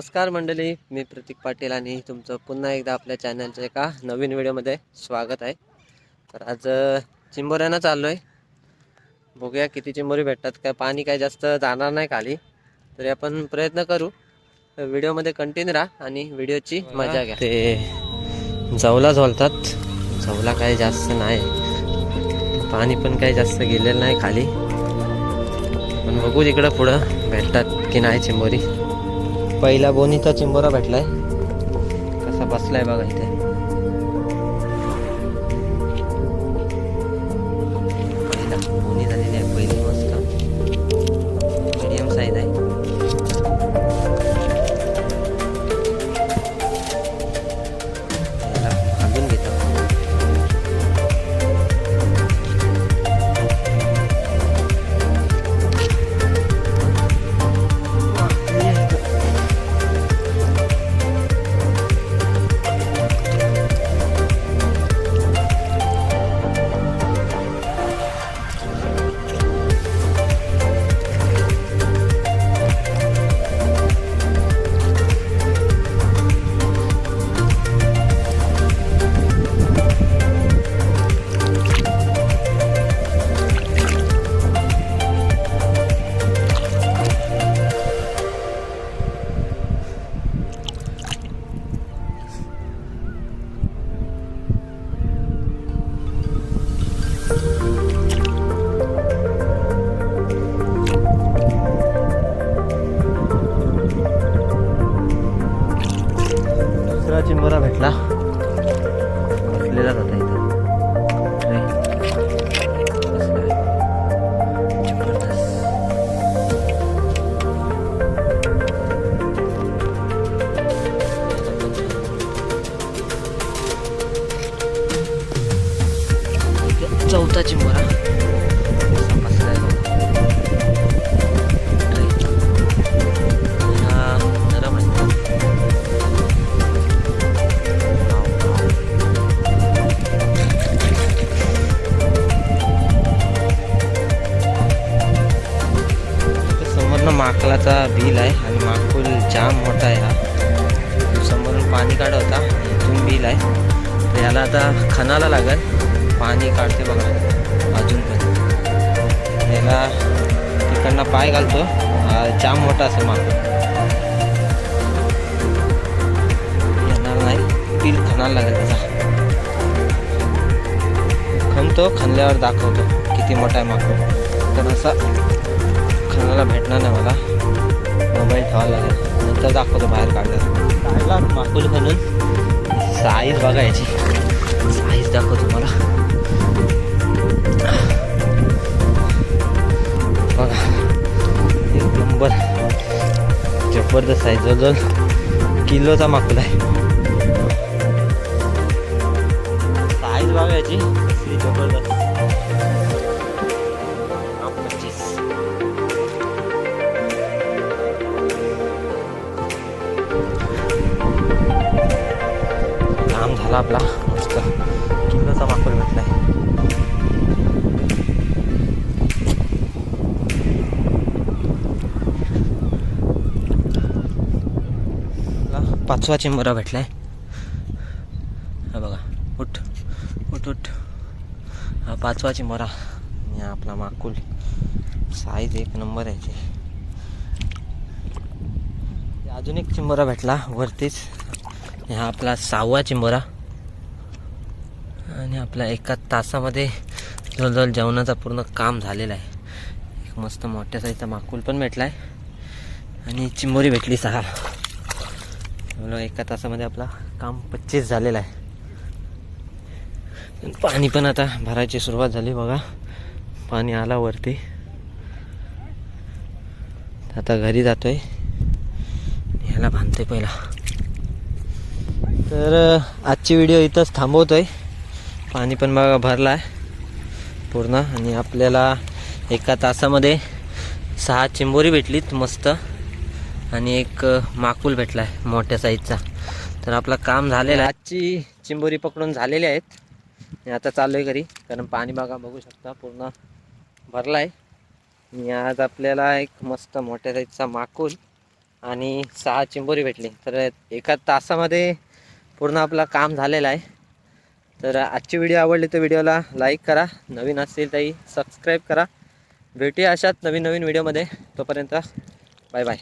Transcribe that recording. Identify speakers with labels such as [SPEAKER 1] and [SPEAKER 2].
[SPEAKER 1] नमस्कार मंडळी मी प्रतीक पाटील आणि तुमचं पुन्हा एकदा आपल्या चॅनलच्या एका नवीन व्हिडिओमध्ये स्वागत आहे. तर आज चिंबोऱ्यांना चाललो आहे बघूया किती चिंबोरी भेटतात काय पाणी काय जास्त जाणार नाही खाली. तरी आपण प्रयत्न करू. व्हिडिओमध्ये कंटिन्यू राहा आणि व्हिडिओची मजा घ्या. ते जवला झोलतात. जवला काय जास्त नाही. पाणी पण काही जास्त गेलेलं नाही खाली. पण बघू तिकडं पुढं भेटतात की नाही चिंबोरी. पहिला बोनीचा चिंबोरा भेटलाय. कसा बसलाय बघा इथे. चिंबोरा भेटला. बसलेला होता इथं. चौथा चिंबोरा. माकलाचा बिल आहे आणि माकुल जाम मोठा आहे हा. समोरून पाणी काढा होता इथून बिल आहे. तर याला आता खणाला लागेल. पाणी काढते बघा. अजून पण. याला तिकडनं पाय घालतो. जाम मोठा असेल माकूल. येणार नाही. बिल खणाला लागेल त्याचा. खणतो खणल्यावर दाखवतो किती मोठा आहे माकूल. तर असा खणाला भेटणार नाही मला. मोबाईल ठेवावा लागेल. नंतर दाखवतो बाहेर काढल्यावर काढला माकूल खणून साईज बघा याची. साईज दाखवतो मला बघा. एक नंबर. जबरदस्त आहे. जवळजवळ किलोचा माकूल आहे. साईज बघा याची. जबरदस्त. झाला आपला. मस्त. किल्लोचा माकूल भेटला आहे पाचवा चिंबरा भेटला हा बघा उठ उठ उठ. हा पाचवा चिंबरा आणि आपला माकुल. साईज एक नंबर आहे ते. अजून एक चिंबोरा भेटला वरतीच. हा आपला सहावा चिंबोरा आणि आपल्या एका तासामध्ये जवळजवळ जेवणाचा पूर्ण काम झालेला आहे. एक मस्त मोठ्या साईजचा माकुल पण भेटला आहे आणि चिंबोरी भेटली सहा. एका तासामध्ये आपला काम पच्चीस झालेला आहे. पाणी पण आता भरायची सुरुवात झाली बघा. पाणी आला वरती. आता घरी जातोय. ह्याला बांधतोय पहिला. तर आजची व्हिडिओ इथंच थांबवतोय. पाणी पण बघा भरला आहे पूर्ण. आणि आपल्याला एका तासामध्ये सहा चिंबोरी भेटलीत मस्त. आणि एक माकूल माकुल भेटला आहे मोठ्या साईजचा. तर आपलं काम झालेलं आहे. आजची चिंबोरी पकडून झालेली आहेत. आता चाललो आहे घरी. कारण पाणी बघा बघू शकता पूर्ण भरला आहे आणि आज आपल्याला एक मस्त मोठ्या साईजचा माकुल आणि सहा चिंबोरी भेटली. तर एका तासामध्ये पूर्ण आपलं काम झालेलं आहे. तर आजची व्हिडिओ आवडली तर व्हिडिओला लाईक करा. नवीन असतील तरी सबस्क्राईब करा. भेटूया अशाच नवीन नवीन व्हिडिओमध्ये तोपर्यंत बाय बाय